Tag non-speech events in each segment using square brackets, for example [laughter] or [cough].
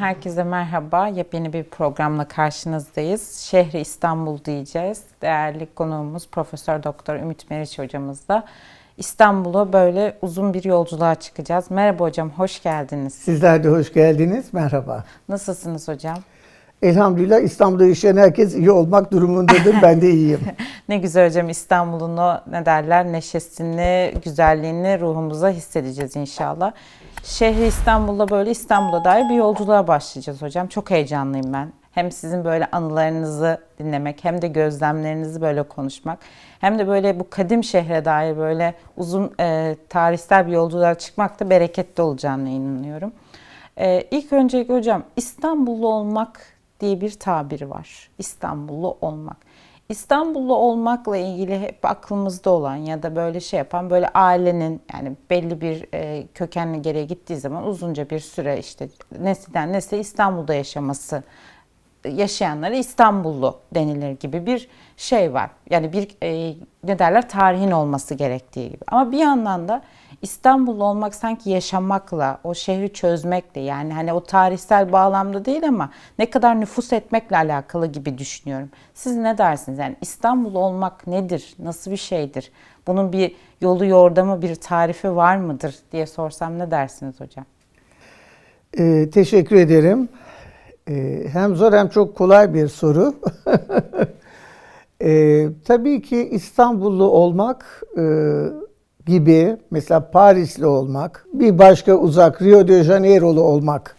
herkese merhaba. Yepyeni bir programla karşınızdayız. Şehri İstanbul diyeceğiz. Değerli konuğumuz Profesör Doktor Ümit Meriç hocamızla İstanbul'a böyle uzun bir yolculuğa çıkacağız. Merhaba hocam, hoş geldiniz. Sizler de hoş geldiniz. Merhaba. Nasılsınız hocam? Elhamdülillah İstanbul'da yaşayan herkes iyi olmak durumundadır. Ben de iyiyim. [laughs] Ne güzel hocam İstanbul'un o ne derler neşesini, güzelliğini ruhumuza hissedeceğiz inşallah. Şehri İstanbul'da böyle İstanbul'a dair bir yolculuğa başlayacağız hocam. Çok heyecanlıyım ben. Hem sizin böyle anılarınızı dinlemek hem de gözlemlerinizi böyle konuşmak. Hem de böyle bu kadim şehre dair böyle uzun e, tarihsel bir yolculuğa çıkmak da bereketli olacağına inanıyorum. E, ilk öncelikle hocam İstanbullu olmak diye bir tabiri var. İstanbullu olmak. İstanbullu olmakla ilgili hep aklımızda olan ya da böyle şey yapan böyle ailenin yani belli bir e, kökenle geriye gittiği zaman uzunca bir süre işte nesilden nesle İstanbul'da yaşaması yaşayanlara İstanbullu denilir gibi bir şey var. Yani bir e, ne derler tarihin olması gerektiği gibi. Ama bir yandan da İstanbullu olmak sanki yaşamakla, o şehri çözmekle yani hani o tarihsel bağlamda değil ama ne kadar nüfus etmekle alakalı gibi düşünüyorum. Siz ne dersiniz? Yani İstanbul olmak nedir? Nasıl bir şeydir? Bunun bir yolu yordamı, bir tarifi var mıdır diye sorsam ne dersiniz hocam? Ee, teşekkür ederim. Ee, hem zor hem çok kolay bir soru. [laughs] ee, tabii ki İstanbullu olmak e, gibi mesela Parisli olmak, bir başka uzak Rio de Janeiro'lu olmak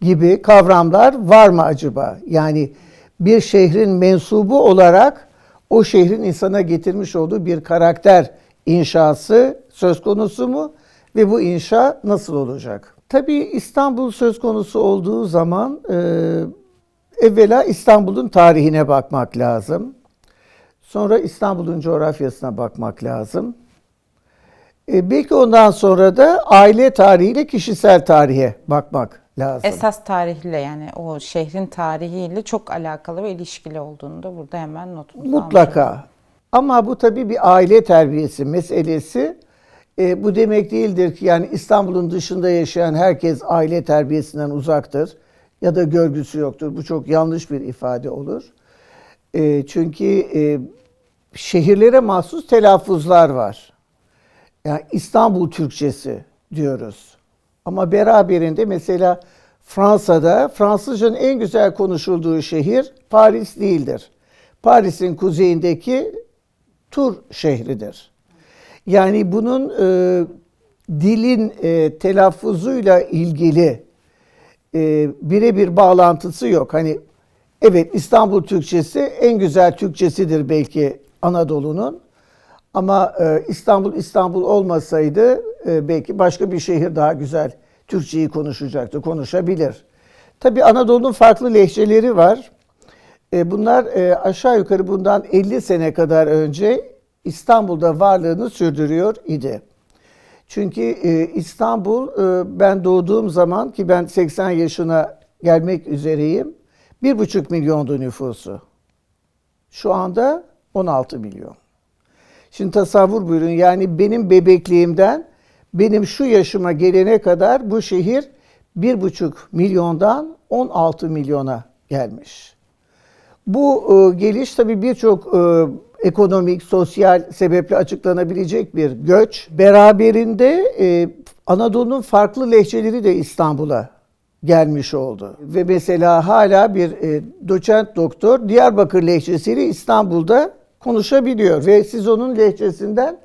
gibi kavramlar var mı acaba? Yani bir şehrin mensubu olarak o şehrin insana getirmiş olduğu bir karakter inşası söz konusu mu ve bu inşa nasıl olacak? Tabii İstanbul söz konusu olduğu zaman e, evvela İstanbul'un tarihine bakmak lazım. Sonra İstanbul'un coğrafyasına bakmak lazım. E, belki ondan sonra da aile tarihiyle kişisel tarihe bakmak lazım. Esas tarihle yani o şehrin tarihiyle çok alakalı ve ilişkili olduğunu da burada hemen notumuzu Mutlaka. Ama bu tabii bir aile terbiyesi meselesi. E, bu demek değildir ki yani İstanbul'un dışında yaşayan herkes aile terbiyesinden uzaktır ya da görgüsü yoktur. Bu çok yanlış bir ifade olur. E, çünkü e, şehirlere mahsus telaffuzlar var. Yani İstanbul Türkçesi diyoruz. Ama beraberinde mesela Fransa'da Fransızcanın en güzel konuşulduğu şehir Paris değildir. Paris'in kuzeyindeki Tur şehridir. Yani bunun e, dilin e, telaffuzuyla ilgili e, birebir bağlantısı yok. Hani evet İstanbul Türkçesi en güzel Türkçesidir belki Anadolu'nun. Ama e, İstanbul İstanbul olmasaydı e, belki başka bir şehir daha güzel Türkçeyi konuşacaktı, konuşabilir. Tabii Anadolu'nun farklı lehçeleri var. E, bunlar e, aşağı yukarı bundan 50 sene kadar önce İstanbul'da varlığını sürdürüyor idi. Çünkü e, İstanbul e, ben doğduğum zaman ki ben 80 yaşına gelmek üzereyim. 1,5 milyondu nüfusu. Şu anda 16 milyon. Şimdi tasavvur buyurun yani benim bebekliğimden benim şu yaşıma gelene kadar bu şehir 1,5 milyondan 16 milyona gelmiş. Bu e, geliş tabii birçok e, ekonomik, sosyal sebeple açıklanabilecek bir göç. Beraberinde e, Anadolu'nun farklı lehçeleri de İstanbul'a gelmiş oldu. Ve mesela hala bir e, doçent doktor Diyarbakır lehçesiyle İstanbul'da konuşabiliyor ve siz onun lehçesinden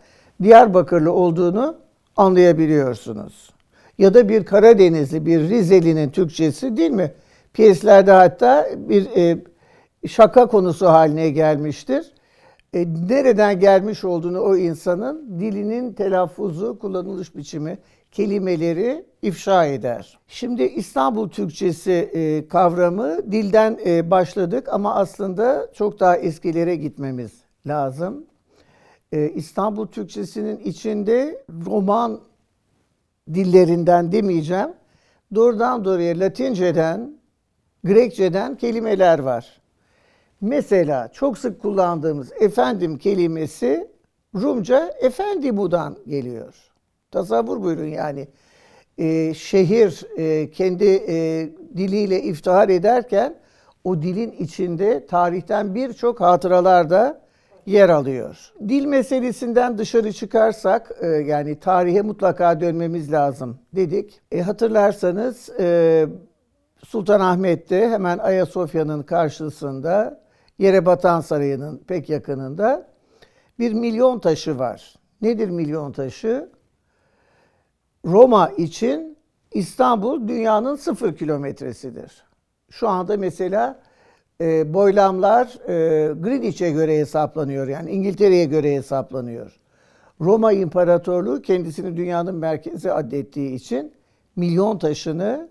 Diyarbakırlı olduğunu anlayabiliyorsunuz. Ya da bir Karadenizli, bir Rizeli'nin Türkçesi değil mi? Piyeslerde hatta bir e, şaka konusu haline gelmiştir. E, nereden gelmiş olduğunu o insanın dilinin telaffuzu, kullanılış biçimi, kelimeleri ifşa eder. Şimdi İstanbul Türkçesi e, kavramı dilden e, başladık ama aslında çok daha eskilere gitmemiz lazım. E, İstanbul Türkçesinin içinde roman dillerinden demeyeceğim. Doğrudan doğruya Latinceden, Grekçeden kelimeler var. Mesela çok sık kullandığımız efendim kelimesi Rumca efendi budan geliyor. Tasavvur buyurun yani. e, şehir e, kendi e, diliyle iftihar ederken o dilin içinde tarihten birçok hatıralar da yer alıyor. Dil meselesinden dışarı çıkarsak e, yani tarihe mutlaka dönmemiz lazım dedik. E, hatırlarsanız e, Sultanahmet'te hemen Ayasofya'nın karşısında Yerebatan Sarayı'nın pek yakınında bir milyon taşı var. Nedir milyon taşı? Roma için İstanbul dünyanın sıfır kilometresidir. Şu anda mesela e, boylamlar e, Greenwich'e göre hesaplanıyor. Yani İngiltere'ye göre hesaplanıyor. Roma İmparatorluğu kendisini dünyanın merkezi addettiği için milyon taşını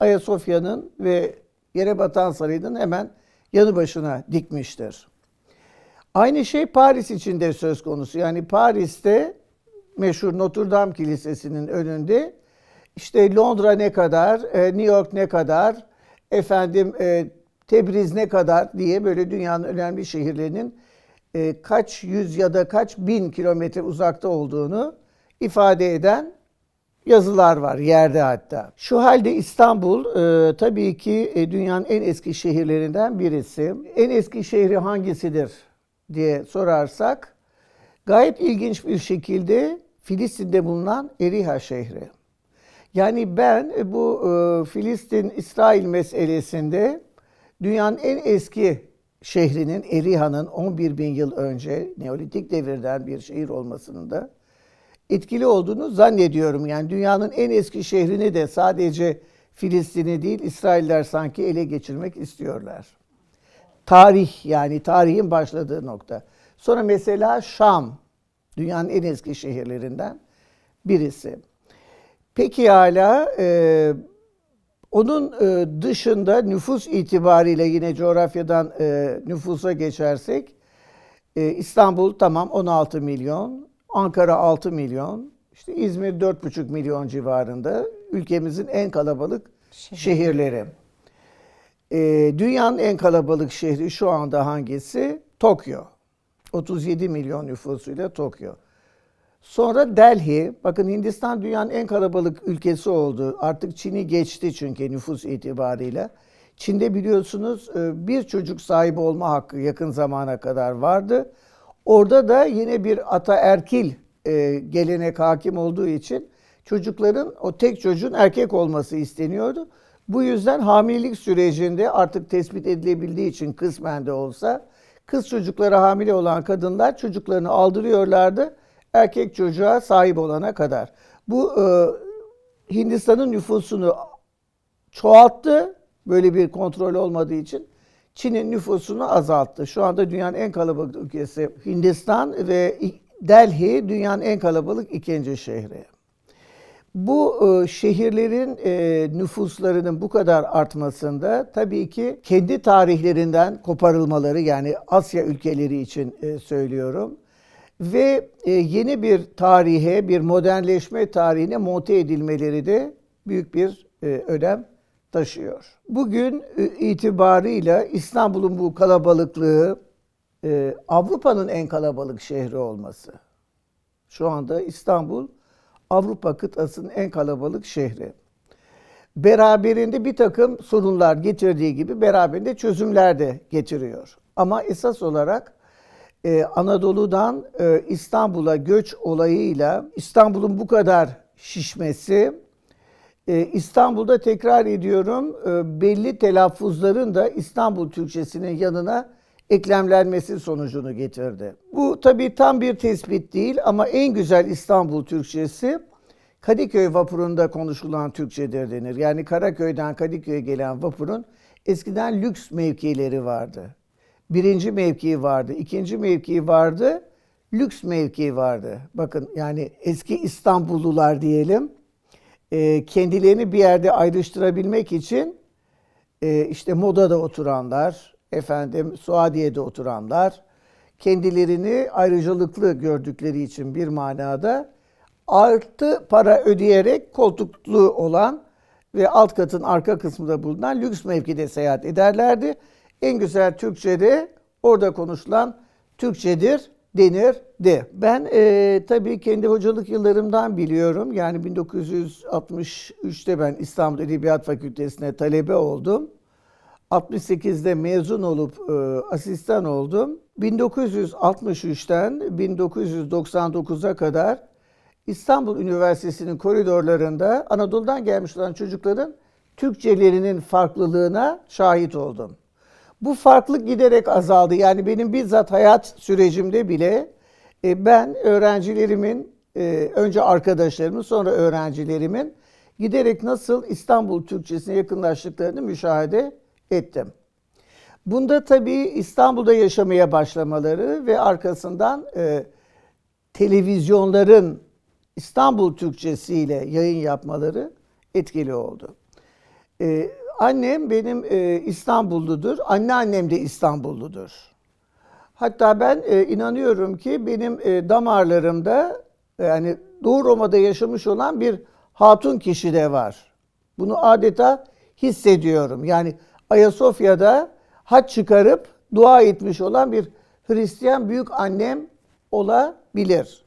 Ayasofya'nın ve Yerebatan Sarayı'nın hemen yanı başına dikmiştir. Aynı şey Paris için de söz konusu. Yani Paris'te meşhur Notre Dame Kilisesi'nin önünde işte Londra ne kadar, e, New York ne kadar, efendim e, Tebriz ne kadar diye böyle dünyanın önemli şehirlerinin e, kaç yüz ya da kaç bin kilometre uzakta olduğunu ifade eden yazılar var yerde hatta. Şu halde İstanbul e, tabii ki e, dünyanın en eski şehirlerinden birisi. En eski şehri hangisidir diye sorarsak gayet ilginç bir şekilde Filistin'de bulunan Eriha şehri. Yani ben e, bu e, Filistin-İsrail meselesinde dünyanın en eski şehrinin Eriha'nın 11 bin yıl önce Neolitik devirden bir şehir olmasının da etkili olduğunu zannediyorum. Yani dünyanın en eski şehrini de sadece Filistin'i değil İsrailler sanki ele geçirmek istiyorlar. Tarih yani tarihin başladığı nokta. Sonra mesela Şam dünyanın en eski şehirlerinden birisi. Peki hala e, onun e, dışında nüfus itibariyle yine coğrafyadan e, nüfusa geçersek e, İstanbul tamam 16 milyon, Ankara 6 milyon, işte İzmir 4,5 milyon civarında ülkemizin en kalabalık şehirleri. E, dünyanın en kalabalık şehri şu anda hangisi? Tokyo. 37 milyon nüfusuyla Tokyo. Sonra Delhi, bakın Hindistan dünyanın en kalabalık ülkesi oldu. Artık Çin'i geçti çünkü nüfus itibarıyla. Çin'de biliyorsunuz e, bir çocuk sahibi olma hakkı yakın zamana kadar vardı. Orada da yine bir ataerkil e, gelenek hakim olduğu için çocukların o tek çocuğun erkek olması isteniyordu. Bu yüzden hamilelik sürecinde artık tespit edilebildiği için kısmen de olsa kız çocuklara hamile olan kadınlar çocuklarını aldırıyorlardı erkek çocuğa sahip olana kadar. Bu e, Hindistan'ın nüfusunu çoğalttı böyle bir kontrol olmadığı için. Çin'in nüfusunu azalttı. Şu anda dünyanın en kalabalık ülkesi Hindistan ve Delhi dünyanın en kalabalık ikinci şehri. Bu e, şehirlerin e, nüfuslarının bu kadar artmasında tabii ki kendi tarihlerinden koparılmaları yani Asya ülkeleri için e, söylüyorum ve e, yeni bir tarihe, bir modernleşme tarihine monte edilmeleri de büyük bir e, önem taşıyor. Bugün e, itibarıyla İstanbul'un bu kalabalıklığı Avrupa'nın en kalabalık şehri olması. Şu anda İstanbul Avrupa kıtasının en kalabalık şehri. Beraberinde bir takım sorunlar getirdiği gibi beraberinde çözümler de getiriyor. Ama esas olarak e, Anadolu'dan e, İstanbul'a göç olayıyla İstanbul'un bu kadar şişmesi, e, İstanbul'da tekrar ediyorum e, belli telaffuzların da İstanbul Türkçesinin yanına eklemlenmesi sonucunu getirdi. Bu tabii tam bir tespit değil ama en güzel İstanbul Türkçesi Kadıköy vapurunda konuşulan Türkçedir denir. Yani Karaköy'den Kadıköy'e gelen vapurun eskiden lüks mevkileri vardı. Birinci mevkii vardı, ikinci mevkii vardı, lüks mevkii vardı. Bakın yani eski İstanbullular diyelim, e, kendilerini bir yerde ayrıştırabilmek için e, işte Moda'da oturanlar, efendim Suadiye'de oturanlar, kendilerini ayrıcalıklı gördükleri için bir manada artı para ödeyerek koltuklu olan ve alt katın arka kısmında bulunan lüks mevkide seyahat ederlerdi. En güzel Türkçe de orada konuşulan Türkçedir denirdi. Ben e, tabii kendi hocalık yıllarımdan biliyorum. Yani 1963'te ben İstanbul Edebiyat Fakültesi'ne talebe oldum. 68'de mezun olup e, asistan oldum. 1963'ten 1999'a kadar İstanbul Üniversitesi'nin koridorlarında Anadolu'dan gelmiş olan çocukların Türkçelerinin farklılığına şahit oldum. Bu farklılık giderek azaldı. Yani benim bizzat hayat sürecimde bile e, ben öğrencilerimin, e, önce arkadaşlarımın sonra öğrencilerimin giderek nasıl İstanbul Türkçesine yakınlaştıklarını müşahede ettim. Bunda tabii İstanbul'da yaşamaya başlamaları ve arkasından e, televizyonların İstanbul Türkçesiyle yayın yapmaları etkili oldu. Ee, annem benim e, İstanbulludur. Anneannem de İstanbulludur. Hatta ben e, inanıyorum ki benim e, damarlarımda yani Doğu Roma'da yaşamış olan bir hatun kişi de var. Bunu adeta hissediyorum. Yani Ayasofya'da haç çıkarıp dua etmiş olan bir Hristiyan büyük annem olabilir.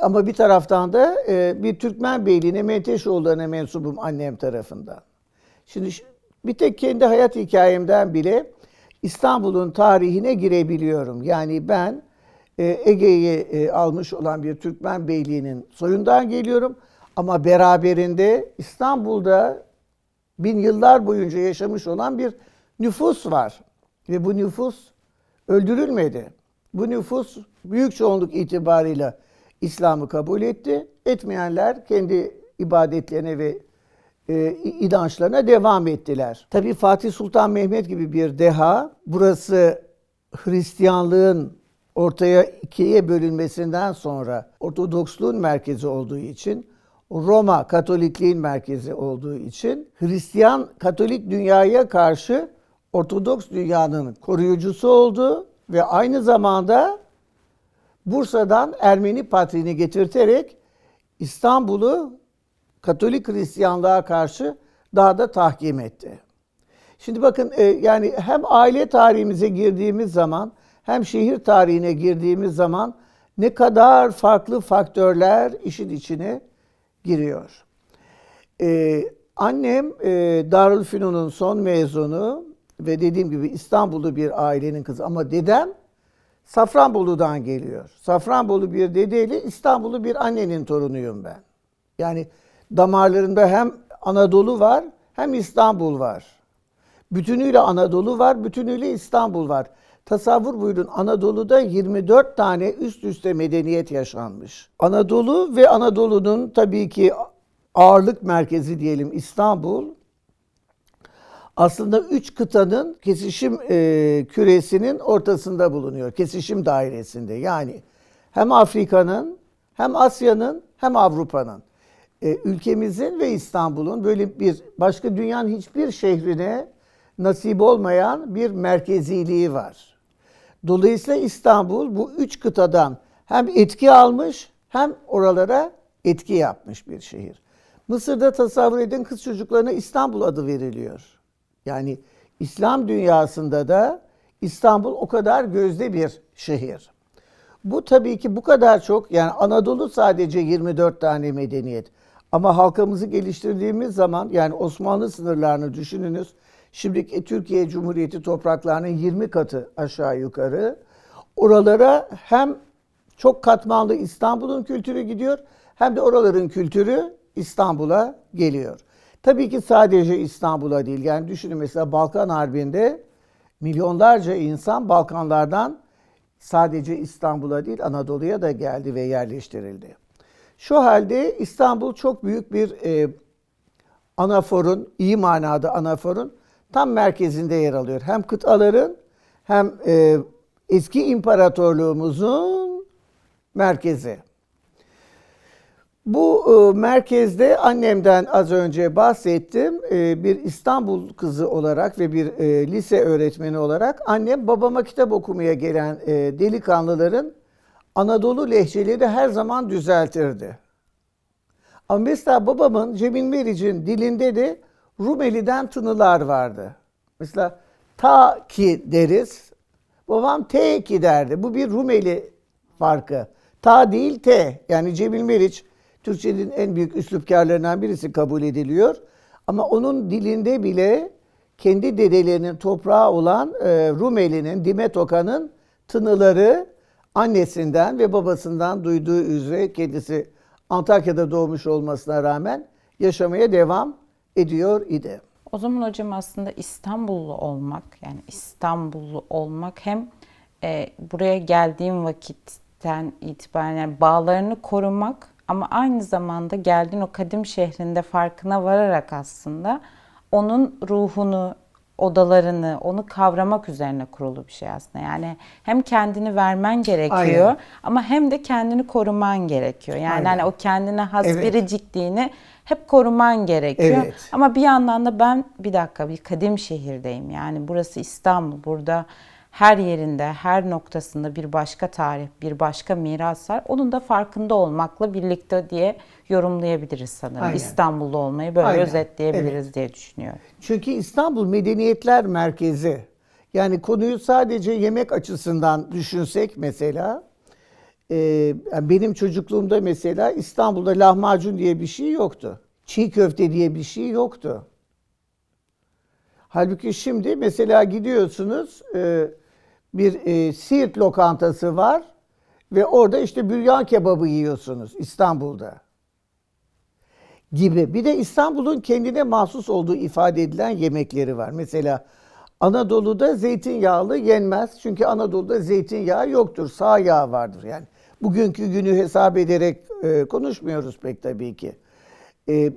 Ama bir taraftan da e, bir Türkmen beyliğine, Menteşoğulları'na mensubum annem tarafından. Şimdi bir tek kendi hayat hikayemden bile İstanbul'un tarihine girebiliyorum. Yani ben e, Ege'yi e, almış olan bir Türkmen beyliğinin soyundan geliyorum. Ama beraberinde İstanbul'da bin yıllar boyunca yaşamış olan bir nüfus var. Ve bu nüfus öldürülmedi. Bu nüfus büyük çoğunluk itibarıyla İslam'ı kabul etti. Etmeyenler kendi ibadetlerine ve e, inançlarına devam ettiler. Tabii Fatih Sultan Mehmet gibi bir deha burası Hristiyanlığın ortaya ikiye bölünmesinden sonra Ortodoksluğun merkezi olduğu için Roma Katolikliğin merkezi olduğu için Hristiyan Katolik dünyaya karşı Ortodoks dünyanın koruyucusu oldu ve aynı zamanda Bursa'dan Ermeni patriğini getirterek İstanbul'u Katolik Hristiyanlığa karşı daha da tahkim etti. Şimdi bakın e, yani hem aile tarihimize girdiğimiz zaman hem şehir tarihine girdiğimiz zaman ne kadar farklı faktörler işin içine giriyor. Ee, annem e, Darülfünun'un son mezunu ve dediğim gibi İstanbullu bir ailenin kızı ama dedem Safranbolu'dan geliyor. Safranbolu bir dedeyle İstanbullu bir annenin torunuyum ben. Yani damarlarında hem Anadolu var hem İstanbul var. Bütünüyle Anadolu var, bütünüyle İstanbul var. Tasavvur buyurun Anadolu'da 24 tane üst üste medeniyet yaşanmış. Anadolu ve Anadolu'nun tabii ki ağırlık merkezi diyelim İstanbul. Aslında üç kıtanın kesişim e, küresinin ortasında bulunuyor. Kesişim dairesinde. Yani hem Afrika'nın hem Asya'nın hem Avrupa'nın. E, ülkemizin ve İstanbul'un böyle bir başka dünyanın hiçbir şehrine nasip olmayan bir merkeziliği var. Dolayısıyla İstanbul bu üç kıtadan hem etki almış hem oralara etki yapmış bir şehir. Mısır'da tasavvur edin kız çocuklarına İstanbul adı veriliyor. Yani İslam dünyasında da İstanbul o kadar gözde bir şehir. Bu tabii ki bu kadar çok yani Anadolu sadece 24 tane medeniyet. Ama halkımızı geliştirdiğimiz zaman yani Osmanlı sınırlarını düşününüz. Şimdiki Türkiye Cumhuriyeti topraklarının 20 katı aşağı yukarı. Oralara hem çok katmanlı İstanbul'un kültürü gidiyor hem de oraların kültürü İstanbul'a geliyor. Tabii ki sadece İstanbul'a değil. Yani düşünün mesela Balkan Harbi'nde milyonlarca insan Balkanlardan sadece İstanbul'a değil Anadolu'ya da geldi ve yerleştirildi. Şu halde İstanbul çok büyük bir e, anaforun, iyi manada anaforun tam merkezinde yer alıyor. Hem kıtaların hem e, eski imparatorluğumuzun merkezi. Bu e, merkezde annemden az önce bahsettim. E, bir İstanbul kızı olarak ve bir e, lise öğretmeni olarak annem babama kitap okumaya gelen e, delikanlıların Anadolu lehçeleri her zaman düzeltirdi. Ama mesela babamın Cemil Meriç'in dilinde de Rumeli'den tınılar vardı. Mesela ta ki deriz. Babam te ki derdi. Bu bir Rumeli farkı. Ta değil T. Yani Cemil Meriç Türkçenin en büyük üslupkarlarından birisi kabul ediliyor. Ama onun dilinde bile kendi dedelerinin toprağı olan e, Rumeli'nin, Dimetoka'nın tınıları annesinden ve babasından duyduğu üzere kendisi Antakya'da doğmuş olmasına rağmen yaşamaya devam ediyor idi. O zaman hocam aslında İstanbullu olmak yani İstanbullu olmak hem e, buraya geldiğim vakitten itibaren yani bağlarını korumak ama aynı zamanda geldiğin o kadim şehrinde farkına vararak aslında onun ruhunu, odalarını, onu kavramak üzerine kurulu bir şey aslında. Yani hem kendini vermen gerekiyor Aynen. ama hem de kendini koruman gerekiyor. Yani Aynen. hani o kendine has Evet. biricikliğini hep koruman gerekiyor. Evet. Ama bir yandan da ben bir dakika bir kadim şehirdeyim. Yani burası İstanbul. Burada her yerinde, her noktasında bir başka tarih, bir başka miras var. Onun da farkında olmakla birlikte diye yorumlayabiliriz sanırım. Aynen. İstanbullu olmayı böyle Aynen. özetleyebiliriz diye düşünüyorum. Çünkü İstanbul medeniyetler merkezi. Yani konuyu sadece yemek açısından düşünsek mesela, e, benim çocukluğumda mesela İstanbul'da lahmacun diye bir şey yoktu. Çiğ köfte diye bir şey yoktu. Halbuki şimdi mesela gidiyorsunuz e, bir e, Siirt lokantası var ve orada işte büryan kebabı yiyorsunuz İstanbul'da gibi. Bir de İstanbul'un kendine mahsus olduğu ifade edilen yemekleri var. Mesela Anadolu'da zeytinyağlı yenmez. Çünkü Anadolu'da zeytinyağı yoktur. Sağ yağ vardır yani. Bugünkü günü hesap ederek e, konuşmuyoruz pek tabii ki. E,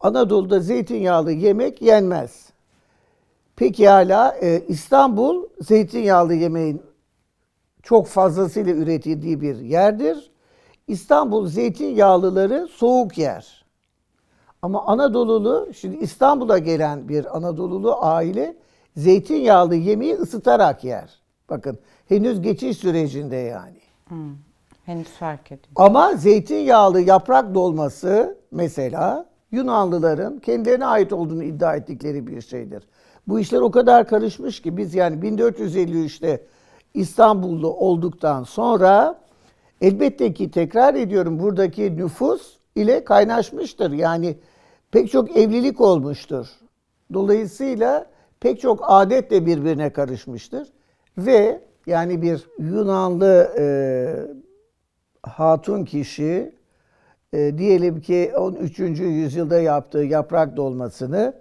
Anadolu'da zeytinyağlı yemek yenmez. Peki hala e, İstanbul zeytinyağlı yemeğin çok fazlasıyla üretildiği bir yerdir. İstanbul zeytinyağlıları soğuk yer. Ama Anadolulu, şimdi İstanbul'a gelen bir Anadolulu aile zeytinyağlı yemeği ısıtarak yer. Bakın henüz geçiş sürecinde yani. Hmm. Henüz fark ediyorum. Ama zeytinyağlı yaprak dolması mesela Yunanlıların kendilerine ait olduğunu iddia ettikleri bir şeydir. Bu işler o kadar karışmış ki biz yani 1453'te İstanbullu olduktan sonra elbette ki tekrar ediyorum buradaki nüfus ile kaynaşmıştır. Yani pek çok evlilik olmuştur. Dolayısıyla pek çok adet de birbirine karışmıştır. Ve yani bir Yunanlı e, hatun kişi e, diyelim ki 13. yüzyılda yaptığı yaprak dolmasını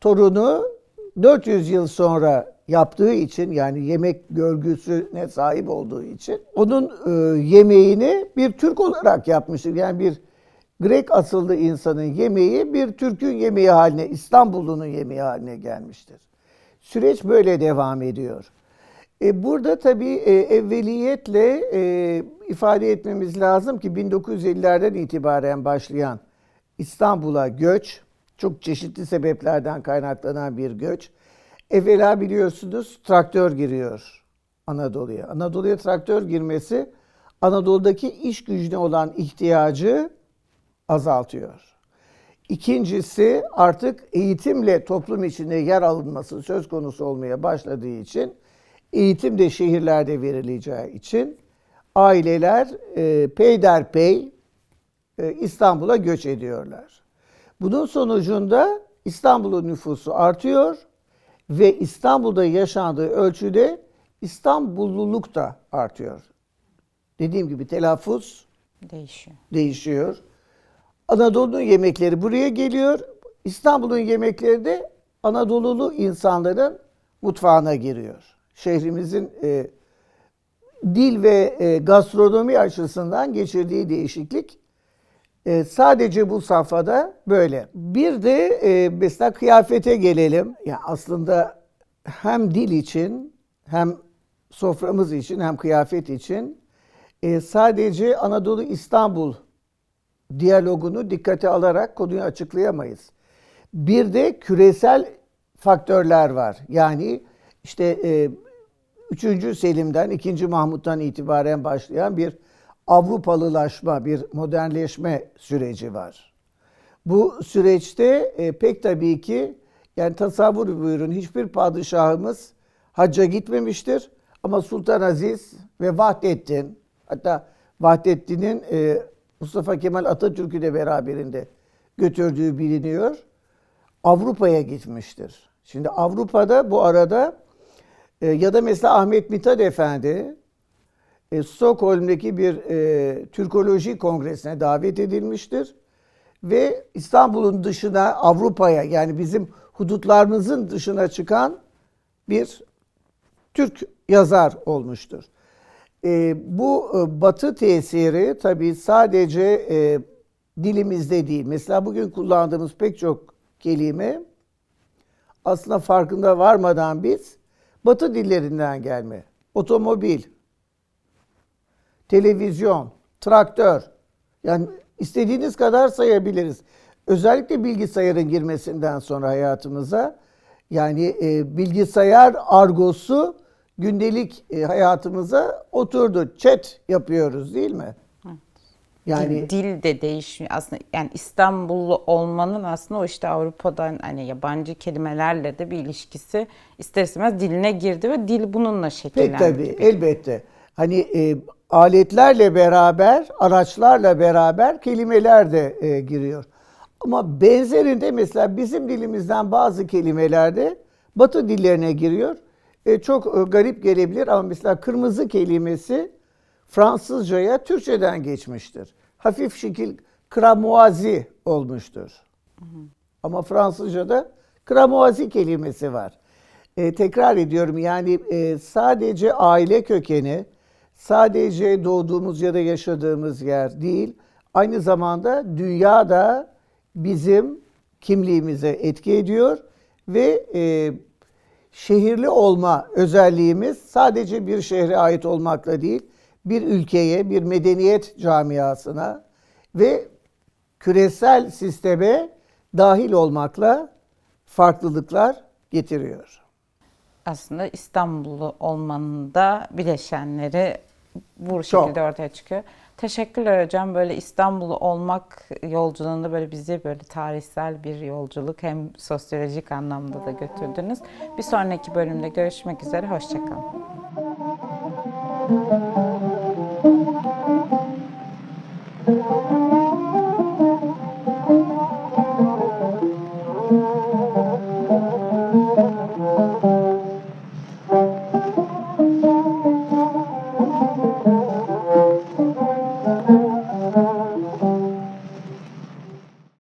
torunu 400 yıl sonra yaptığı için yani yemek görgüsüne sahip olduğu için onun e, yemeğini bir Türk olarak yapmıştır. Yani bir Grek asıllı insanın yemeği bir Türk'ün yemeği haline, İstanbullu'nun yemeği haline gelmiştir. Süreç böyle devam ediyor. E, burada tabii e, evveliyetle e, ifade etmemiz lazım ki 1950'lerden itibaren başlayan İstanbul'a göç, çok çeşitli sebeplerden kaynaklanan bir göç. Evvela biliyorsunuz traktör giriyor Anadolu'ya. Anadolu'ya traktör girmesi Anadolu'daki iş gücüne olan ihtiyacı azaltıyor. İkincisi artık eğitimle toplum içinde yer alınması söz konusu olmaya başladığı için eğitim de şehirlerde verileceği için aileler e, peyderpey e, İstanbul'a göç ediyorlar. Bunun sonucunda İstanbul'un nüfusu artıyor ve İstanbul'da yaşandığı ölçüde İstanbulluluk da artıyor. Dediğim gibi telaffuz Değişiyor. değişiyor. Anadolu'nun yemekleri buraya geliyor. İstanbul'un yemekleri de Anadolulu insanların mutfağına giriyor. Şehrimizin e, dil ve e, gastronomi açısından geçirdiği değişiklik e, sadece bu safhada böyle. Bir de e, mesela kıyafete gelelim. Ya aslında hem dil için hem soframız için hem kıyafet için e, sadece Anadolu İstanbul diyalogunu dikkate alarak konuyu açıklayamayız. Bir de küresel faktörler var. Yani işte e, 3. Selim'den 2. Mahmut'tan itibaren başlayan bir Avrupalılaşma, bir modernleşme süreci var. Bu süreçte e, pek tabii ki yani tasavvur buyurun hiçbir padişahımız hacca gitmemiştir. Ama Sultan Aziz ve Vahdettin hatta Vahdettin'in e, Mustafa Kemal Atatürk'ü de beraberinde götürdüğü biliniyor. Avrupa'ya gitmiştir. Şimdi Avrupa'da bu arada e, ya da mesela Ahmet Mithat Efendi e, Stockholm'daki bir e, Türkoloji Kongresi'ne davet edilmiştir. Ve İstanbul'un dışına Avrupa'ya yani bizim hudutlarımızın dışına çıkan bir Türk yazar olmuştur. E, bu e, batı tesiri tabii sadece e, dilimizde değil. Mesela bugün kullandığımız pek çok kelime aslında farkında varmadan biz batı dillerinden gelme. Otomobil, televizyon, traktör. Yani istediğiniz kadar sayabiliriz. Özellikle bilgisayarın girmesinden sonra hayatımıza yani e, bilgisayar argosu gündelik e, hayatımıza oturdu. Chat yapıyoruz değil mi? Yani dil, dil de değişmiyor aslında yani İstanbullu olmanın aslında o işte Avrupa'dan hani yabancı kelimelerle de bir ilişkisi ister istemez diline girdi ve dil bununla Pek şekillendi. tabii, gibi. elbette. Hani e, aletlerle beraber, araçlarla beraber kelimeler de e, giriyor. Ama benzerinde mesela bizim dilimizden bazı kelimelerde Batı dillerine giriyor. E, çok e, garip gelebilir ama mesela kırmızı kelimesi Fransızcaya Türkçeden geçmiştir. Hafif şekil cramoisi olmuştur. Ama Fransızca'da cramoisi kelimesi var. E, tekrar ediyorum yani e, sadece aile kökeni, sadece doğduğumuz ya da yaşadığımız yer değil, aynı zamanda dünya da bizim kimliğimize etki ediyor ve e, şehirli olma özelliğimiz sadece bir şehre ait olmakla değil, bir ülkeye, bir medeniyet camiasına ve küresel sisteme dahil olmakla farklılıklar getiriyor. Aslında İstanbullu olmanın da bileşenleri bu Çok. şekilde ortaya çıkıyor. Teşekkürler hocam. Böyle İstanbullu olmak yolculuğunda böyle bizi böyle tarihsel bir yolculuk hem sosyolojik anlamda da götürdünüz. Bir sonraki bölümde görüşmek üzere. Hoşçakalın.